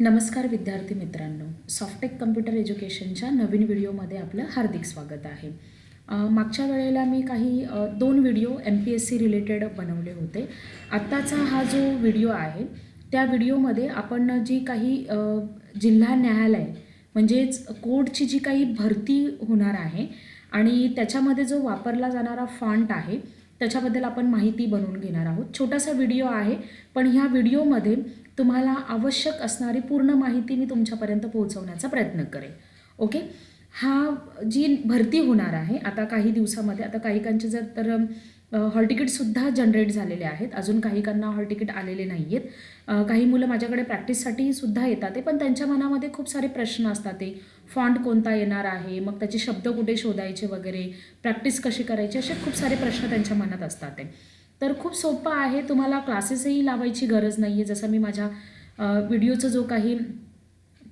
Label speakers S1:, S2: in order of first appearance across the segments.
S1: नमस्कार विद्यार्थी मित्रांनो. सॉफ्टेक कम्प्युटर एज्युकेशनच्या नवीन व्हिडिओमध्ये आपलं हार्दिक स्वागत आहे. मागच्या वेळेला मी काही दोन video M P S C related बनवले होते. आत्ताचा हा जो व्हिडिओ आहे त्या व्हिडिओमध्ये आपण जी काही जिल्हा न्यायालय म्हणजेच कोर्टची जी काही भरती होणार आहे आणि त्याच्यामध्ये जो वापरला जाणारा फॉन्ट आहे त्याच्याबद्दल आपण माहिती बनवून घेणार आहोत. छोटासा व्हिडिओ आहे पण ह्या व्हिडिओमध्ये तुम्हाला आवश्यक असणारी पूर्ण माहिती मी तुमच्यापर्यंत पोहोचवण्याचा प्रयत्न करेन. ओके? हा जी भरती होणार आहे आता काही दिवसामध्ये आता काहीकांचे जर तर हॉल तिकीटसुद्धा जनरेट झालेले आहेत. अजून काहीकांना हॉल तिकीट आलेले नाही आहेत काही मुलं माझ्याकडे प्रॅक्टिससाठी सुद्धा येतात ते पण त्यांच्या मनामध्ये खूप सारे प्रश्न असतात ते. फॉन्ट कोणता येणार आहे? मग त्याचे शब्द कुठे शोधायचे वगैरे? प्रॅक्टिस कशी करायची? असे खूप सारे प्रश्न त्यांच्या मनात असतात ते. तर खूप सोपं आहे तुम्हाला क्लासेसही लावायची गरज नाही आहे जसं मी माझ्या व्हिडिओचं जो काही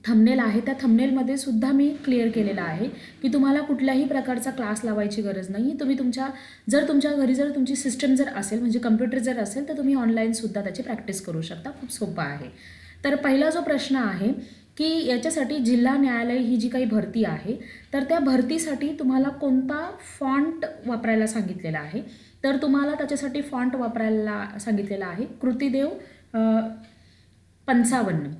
S1: थंबनेल आहे. त्या थंबनेलमध्ये सुद्धा मी क्लिअर केलेलं आहे की तुम्हाला कुठल्याही प्रकारचा क्लास लावायची गरज नाही. तुम्ही तुमच्या जर तुमच्या घरी जर तुमची सिस्टम जर असेल म्हणजे कम्प्युटर जर असेल तर तुम्ही ऑनलाईनसुद्धा त्याची प्रॅक्टिस करू शकता. खूप सोपं आहे. तर पहिला जो प्रश्न आहे की याच्यासाठी जिल्हा न्यायालय ही जी काही भरती आहे तर त्या भरतीसाठी तुम्हाला कोणता फॉन्ट वापरायला सांगितलेला आहे? तर तुम्हाला त्याच्यासाठी फॉन्ट वापरायला सांगितलेला आहे कृतीदेव पंचावन्न.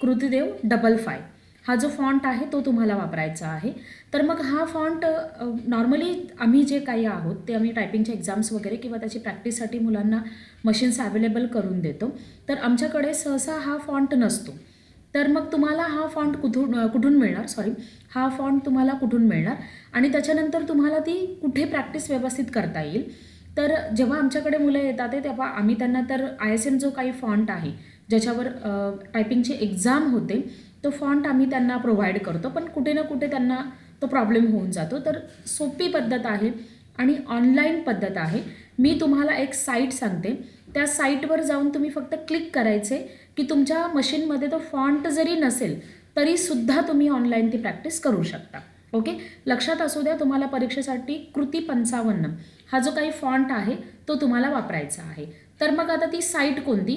S1: कृतीदेव डबल फाय हा जो फॉन्ट आहे तो तुम्हाला वापरायचा आहे. तर मग हा फॉन्ट नॉर्मली आम्ही जे काही आहोत ते आम्ही टायपिंगचे एक्झाम्स वगैरे किंवा त्याची प्रॅक्टिससाठी मुलांना मशीन्स अवेलेबल करून देतो. तर आमच्याकडे सहसा हा फॉन्ट नसतो. तर मग तुम्हाला हा फॉन्ट कुठून कुठून मिळणार? सॉरी हा फॉन्ट तुम्हाला कुठून मिळणार? आणि त्याच्यानंतर तुम्हाला ती कुठे प्रॅक्टिस व्यवस्थित करता येईल? तर जेव्हा आमच्याकडे मुलं येतात तेव्हा आम्ही त्यांना तर आय एस एम जो काही फॉन्ट आहे ज्याच्यावर टायपिंगची एक्झाम होते तो फॉन्ट आम्ही त्यांना प्रोव्हाइड करतो. पण कुठे ना कुठे त्यांना तो प्रॉब्लेम होऊन जातो. तर सोपी पद्धत आहे आणि ऑनलाईन पद्धत आहे. मी तुम्हाला एक साईट सांगते. त्या साईटवर जाऊन तुम्ही फक्त क्लिक करायचे की तुमच्या मशीनमध्ये तो फॉन्ट जरी नसेल तरीसुद्धा तुम्ही ऑनलाईन ती प्रॅक्टिस करू शकता. ओके? लक्षात असू द्या तुम्हाला परीक्षेसाठी कृती पंचावन्न हा जो काही फॉन्ट आहे तो तुम्हाला वापरायचा आहे. तर मग आता ती साईट कोणती?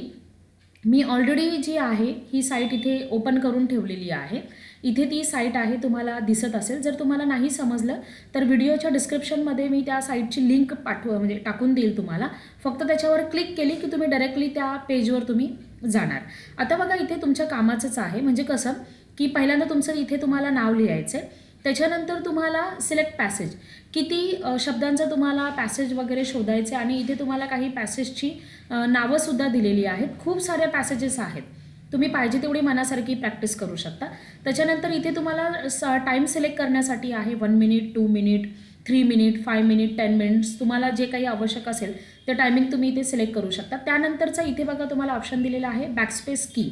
S1: मी ऑलरेडी जी आहे ही साईट इथे ओपन करून ठेवलेली आहे. इथे ती साईट आहे तुम्हाला दिसत असेल. जर तुम्हाला नाही समजलं तर व्हिडिओच्या डिस्क्रिप्शनमध्ये मी त्या साईटची लिंक पाठव म्हणजे टाकून देईल तुम्हाला. फक्त त्याच्यावर क्लिक केली की तुम्ही डायरेक्टली त्या पेजवर तुम्ही जाणार. आता बघा इथे तुमच्या कामाचंच आहे. म्हणजे कसं की पहिल्यांदा तुमचं इथे तुम्हाला नाव लिहायचं आहे त्याच्यानंतर तुम्हाला सिलेक्ट पॅसेज किती शब्दांचा शब्दांचं तुम्हाला पॅसेज वगैरे शोधायचे आणि इथे तुम्हाला काही पॅसेजची नावंसुद्धा दिलेली आहेत. खूप साऱ्या पॅसेजेस आहेत. तुम्ही पाहिजे तेवढी मनासारखी प्रॅक्टिस करू शकता. त्याच्यानंतर इथे तुम्हाला स टाईम सिलेक्ट करण्यासाठी आहे one minute two minute three minute five minute ten minutes तुम्हाला जे काही आवश्यक असेल ते टायमिंग तुम्ही इथे सिलेक्ट करू शकता. त्यानंतरचा इथे बघा तुम्हाला ऑप्शन दिलेला आहे बॅकस्पेस की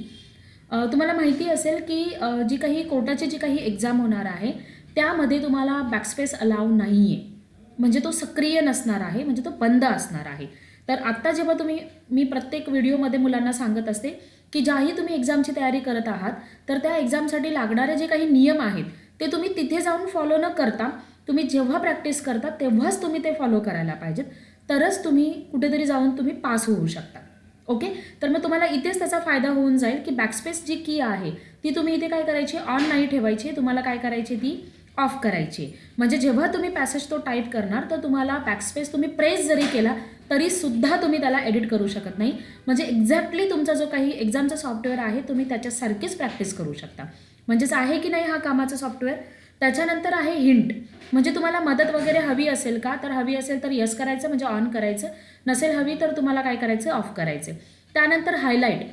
S1: तुम्हाला माहिती असेल की जी काही कोर्टाची जी काही एक्झाम होणार आहे त्यामध्ये तुम्हाला बॅकस्पेस अलाव नाही आहे म्हणजे तो सक्रिय नसणार आहे म्हणजे तो बंद असणार आहे. तर आत्ता जेव्हा तुम्ही मी प्रत्येक व्हिडिओमध्ये मुलांना सांगत असते की ज्याही तुम्ही एक्झामची तयारी करत आहात तर त्या एक्झामसाठी लागणारे जे काही नियम आहेत ते तुम्ही तिथे जाऊन फॉलो न करता तुम्ही जेव्हा प्रॅक्टिस करता तेव्हाच तुम्ही ते फॉलो करायला पाहिजेत. तरच तुम्ही कुठेतरी जाऊन तुम्ही पास होऊ शकता. ओके तर मग तुम्हाला इथेच त्याचा फायदा होऊन जाईल की बॅकस्पेस जी की आहे ती तुम्ही इथे काय करायची? ऑन नाही ठेवायची. तुम्हाला काय करायची ती? ऑफ करायची. म्हणजे जेव्हा तुम्ही पॅसेज तो टाईप करणार तर तुम्हाला बॅकस्पेस तुम्ही प्रेस जरी केला तरी सुद्धा तुम्ही त्याला एडिट करू शकत नाही. म्हणजे एक्झॅक्टली तुमचा जो काही एक्झामचा सॉफ्टवेअर आहे तुम्ही त्याच्यासारखीच प्रॅक्टिस करू शकता. म्हणजेच आहे की नाही हा कामाचा सॉफ्टवेअर त्याच्यानंतर आहे हिंट म्हणजे तुम्हाला मदत वगैरे हवी असेल का? तर हवी असेल तर यस करायचं म्हणजे ऑन करायचं. नसेल हवी तर तुम्हाला काय करायचं? ऑफ करायचं. त्यानंतर हायलाईट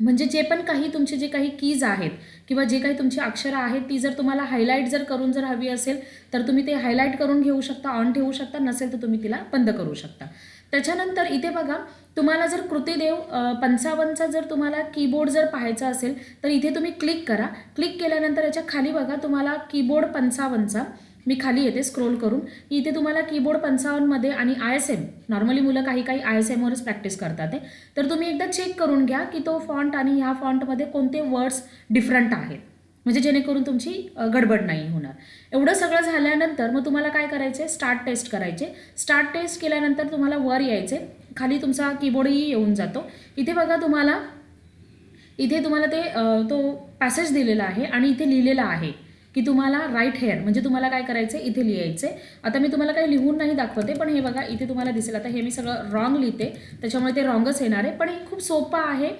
S1: म्हणजे जे पण काही तुमचे जे काही कीज आहेत किंवा जे काही तुमची अक्षरं आहेत ती जर तुम्हाला हायलाईट जर करून जर हवी असेल तर तुम्ही ते हायलाईट करून घेऊ शकता ऑन ठेवू शकता नसेल तर तुम्ही तिला बंद करू शकता. त्याच्यानंतर इथे बघा तुम्हाला जर कृतीदेव पंचावन्नचा जर तुम्हाला कीबोर्ड जर पाहायचा असेल तर इथे तुम्ही क्लिक करा. क्लिक केल्यानंतर याच्या खाली बघा तुम्हाला कीबोर्ड पंचावन्नचा मी खाली येते स्क्रोल करून. इथे तुम्हाला कीबोर्ड पंचावन्नमध्ये आणि आय एस एम नॉर्मली मुलं काही काही आय एस एमवरच प्रॅक्टिस करतात आहे तर तुम्ही एकदा चेक करून घ्या की तो फॉन्ट आणि ह्या फॉन्टमध्ये कोणते वर्ड्स डिफरंट आहेत. म्हणजे जेणेकरून तुमची गडबड नाही होणार. एवढं सगळं झाल्यानंतर मग तुम्हाला काय करायचं आहे स्टार्ट टेस्ट करायचे. स्टार्ट टेस्ट केल्यानंतर तुम्हाला वर यायचे खाली तुमचा कीबोर्डही येऊन जातो. इथे बघा तुम्हाला इथे तुम्हाला ते तो पॅसेज दिलेला आहे आणि इथे लिहिलेला आहे. की तुम्हाला राईट हेअर म्हणजे तुम्हाला काय करायचं आहे इथे लिहायचं आहे आता मी तुम्हाला काही लिहून नाही दाखवते पण हे बघा इथे तुम्हाला दिसेल. आता हे मी सगळं रॉंग लिहिते. त्याच्यामुळे ते रॉंगच येणार आहे. पण हे खूप सोपं आहे.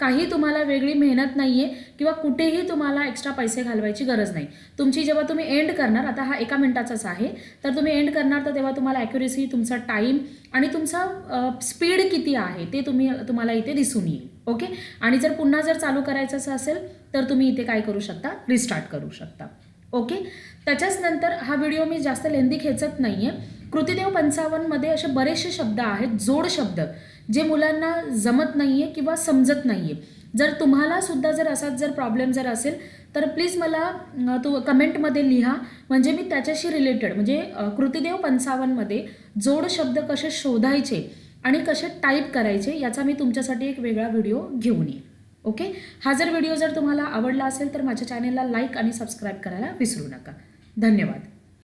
S1: काही तुम्हाला वेगळी मेहनत नाही आहे किंवा कुठेही तुम्हाला एक्स्ट्रा पैसे घालवायची गरज नाही. तुमची जेव्हा तुम्ही एंड करणार आता हा एका मिनिटाचाच आहे तर तुम्ही एंड करणार तर तेव्हा तुम्हाला ॲक्युरेसी तुमचा टाईम आणि तुमचा स्पीड किती आहे ते तुम्ही तुम्हाला इथे दिसून येईल. ओके? आणि जर पुन्हा जर चालू करायचं असं असेल तर तुम्ही इथे काय करू शकता? रिस्टार्ट करू शकता. ओके? त्याच्याच नंतर हा व्हिडिओ मी जास्त लेंदी खेचत नाही आहे कृतिदेव पंचावन्नमध्ये असे बरेचसे शब्द आहेत जोड शब्द जे मुलांना जमत नाही आहे किंवा समजत नाही आहे जर तुम्हाला सुद्धा जर असाच जर प्रॉब्लेम जर असेल तर प्लीज मला तू कमेंटमध्ये लिहा. म्हणजे मी त्याच्याशी रिलेटेड म्हणजे कृतिदेव पंचावन्नमध्ये जोड शब्द कसे शोधायचे आणि कसे टाईप करायचे याचा मी तुमच्यासाठी एक वेगळा व्हिडिओ घेऊन येईन. ओके हा जर व्हिडिओ जर तुम्हाला आवडला असेल तर माझ्या चॅनेलला लाईक आणि सबस्क्राईब करायला विसरू नका. धन्यवाद.